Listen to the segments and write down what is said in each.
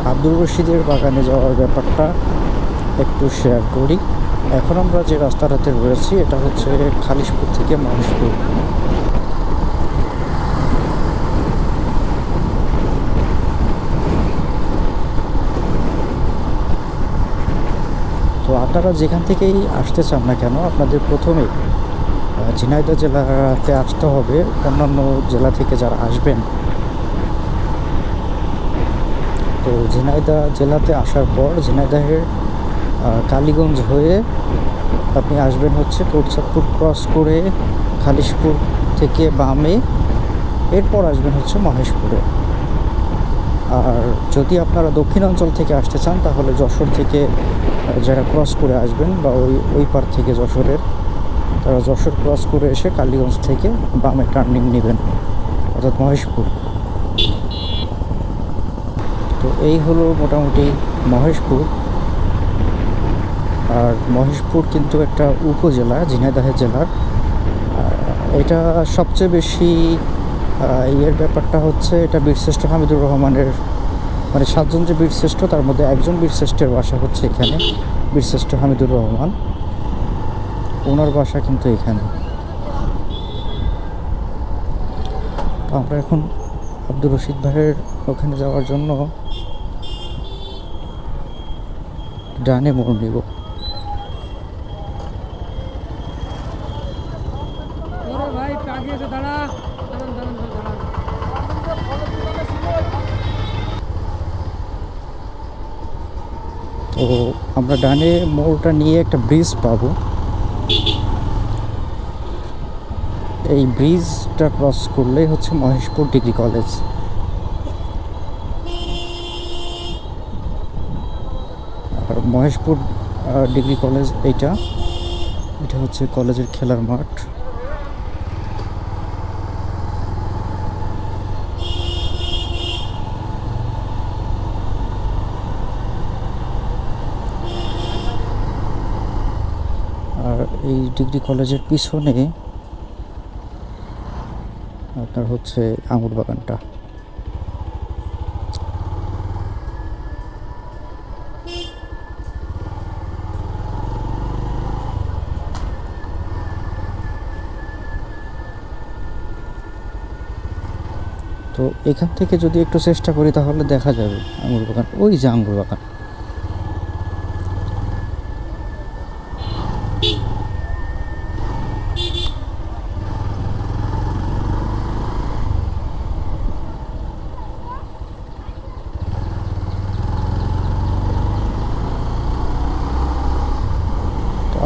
আচ্ছা আব্দুর রশিদের বাগানে যাওয়ার ব্যাপারটা একটু শেয়ার করি। এখন আমরা যে রাস্তাটাতে রয়েছি, এটা হচ্ছে খালিশপুর থেকে মহেশপুর তো আপনারা যেখান থেকেই আসতে চান না কেন, আপনাদের প্রথমে ঝিনাইদহ জেলাতে আসতে হবে। অন্যান্য জেলা থেকে যারা আসবেন তো ঝিনাইদহ জেলাতে আসার পর ঝিনাইদাহের কালীগঞ্জ হয়ে আপনি আসবেন হচ্ছে কোটচাঁদপুর ক্রস করে খালিশপুর থেকে বামে, এরপর আসবেন হচ্ছে মহেশপুরে। আর যদি আপনারা দক্ষিণাঞ্চল থেকে আসতে চান, তাহলে যশোর থেকে যারা ক্রস করে আসবেন বা ওই ওই পার থেকে যশোরের, তারা যশোর ক্রস করে এসে কালীগঞ্জ থেকে বামে টার্নিং নেবেন, অর্থাৎ মহেশপুর। এই হলো মোটামুটি মহেশপুর। আর মহেশপুর কিন্তু একটা উপজেলা, ঝিনাইদহ জেলার। এটা সবচেয়ে বেশি ইয়ের ব্যাপারটা হচ্ছে, এটা বীরশ্রেষ্ঠ হামিদুর রহমানের মানে সাতজন যে বীরশ্রেষ্ঠ, তার মধ্যে একজন বীরশ্রেষ্ঠের বাসা হচ্ছে এখানে, বীরশ্রেষ্ঠ হামিদুর রহমান। ওনার বাসা কিন্তু এখানে। আমরা এখন আব্দুর রশিদ ভাইয়ের ওখানে যাওয়ার জন্য ডানে মোড় নিব তো আমরা ডানে মোড়টা নিয়ে একটা ব্রিজ পাবো। এই ব্রিজটা ক্রস করলেই হচ্ছে মহেশপুর ডিগ্রি কলেজ আর মহেশপুর ডিগ্রি কলেজ এইটা। এটা হচ্ছে কলেজের খেলার মাঠ। আর এই ডিগ্রি কলেজের পিছনে আপনার হচ্ছে আঙুর বাগানটা তো এখান থেকে যদি একটু চেষ্টা করি, তাহলে দেখা যাবে আঙুর বাগান। ওই যে আঙুর বাগান।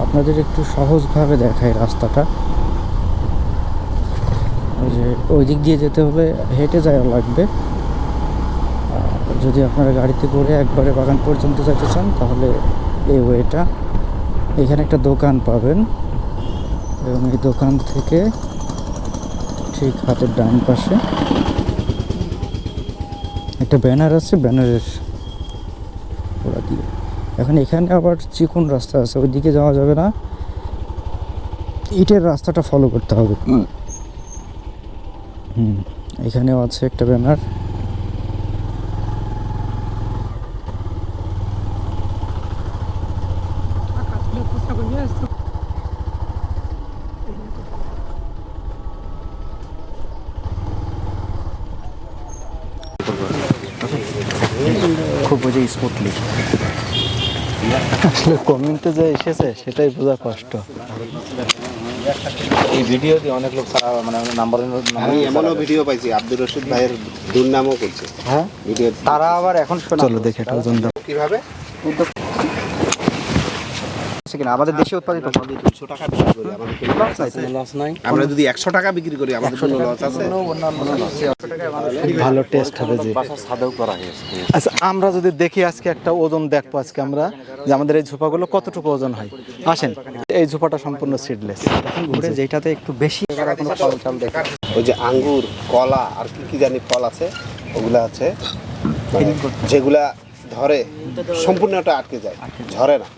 আপনাদের একটু সহজভাবে দেখায় রাস্তাটা। ওই দিক দিয়ে যেতে হলে হেঁটে যাওয়া লাগবে। যদি আপনারা গাড়িতে করে একবারে বাগান পর্যন্ত যেতে চান, তাহলে এই ওয়েটা। এখানে একটা দোকান পাবেন। এবং এই দোকান থেকে ঠিক হাতের ডান পাশে একটা ব্যানার আছে, ব্যানারের ওরা দিয়ে। এখন এখানে আবার চিকন রাস্তা আছে ওই দিকে যাওয়া যাবে না। ইটের রাস্তাটা ফলো করতে হবে। হুম। এখানেও আছে একটা ব্যানার। আসলে কমেন্টে যে এসেছে সেটাই বোঝা কষ্ট। এই ভিডিও দিয়ে অনেক লোক খারাপ মানে নাম্বার আমি এমনও ভিডিও পাইছি আব্দুর রশিদ ভাইয়ের দুর্নামও করছে। হ্যাঁ? ভিডিও তারা আবার এখন চলো দেখে এটা ওজন দাও। কীভাবে কিনা? আমাদের দেশে উৎপাদিত আমাদের টাকা বিক্রি করি আমাদের কোনো লস আছে লস নাই। আমরা যদি একশো টাকা বিক্রি করি আমাদের কোনো লস আছে। ভালো টেস্ট হবে যে। করা হয়েছে আচ্ছা আমরা যদি দেখি আজকে একটা ওজন দেখব আজকে আমরা যে আমাদের এই ঝোপাগুলো কতটুকু ওজন হয়? আসেন এই ঝোপাটা সম্পূর্ণ সিডলেস ঘুরে যেটাতে একটু বেশি ওই যে আঙ্গুর কলা আর কি কি জানি ফল আছে ওগুলা আছে। মানে যেগুলা ধরে সম্পূর্ণটা আটকে যায়। ঝরে না।